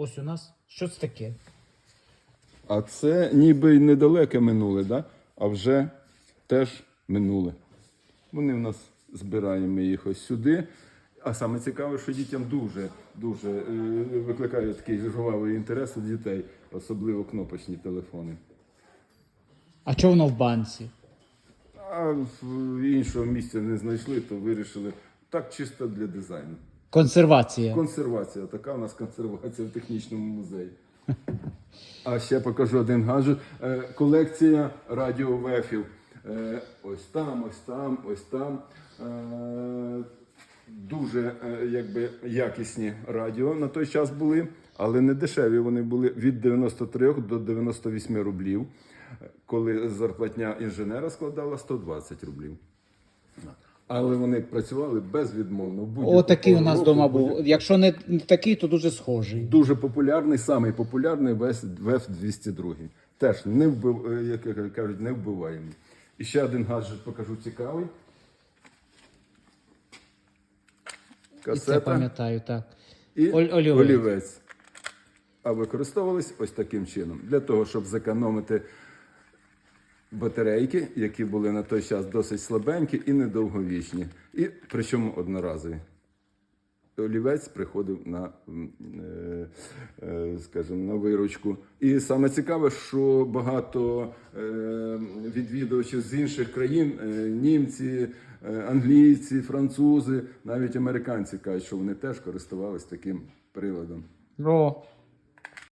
Ось у нас. Що це таке? А це ніби й недалеке минуле, да? а вже теж минуле. Вони в нас збираємо їх ось сюди. А саме цікаве, що дітям дуже дуже е, викликає такий жвавий інтерес у дітей, особливо кнопочні телефони. А чого воно в банці? А в іншого місця не знайшли, то вирішили так чисто для дизайну. Консервація. Консервація, така у нас консервація в технічному музеї. А ще покажу один гаджет. Е, Колекція радіовефів. Е, Ось там, ось там, ось там. Е, Дуже якби, якісні радіо на той час були, але не дешеві. Вони були від 93 до 98 рублів, коли зарплатня інженера складала 120 рублів. Але вони працювали безвідмовно. в будь-яку Отакий у нас вдома був. Якщо не такий, то дуже схожий. Дуже популярний, самий популярний ВЕФ 202. Теж не вбив, е, як кажуть, не вбиваємо. І ще один гаджет покажу цікавий. І це пам'ятаю, так. і олівець. олівець. А використовувались ось таким чином. Для того, щоб зекономити батарейки, які були на той час досить слабенькі і недовговічні. І причому одноразові. Олівець приходив на, е, е, скажімо, на виручку. І саме цікаве, що багато е, відвідувачів з інших країн, німці, англійці, французи, навіть американці кажуть, що вони теж користувалися таким приладом. О,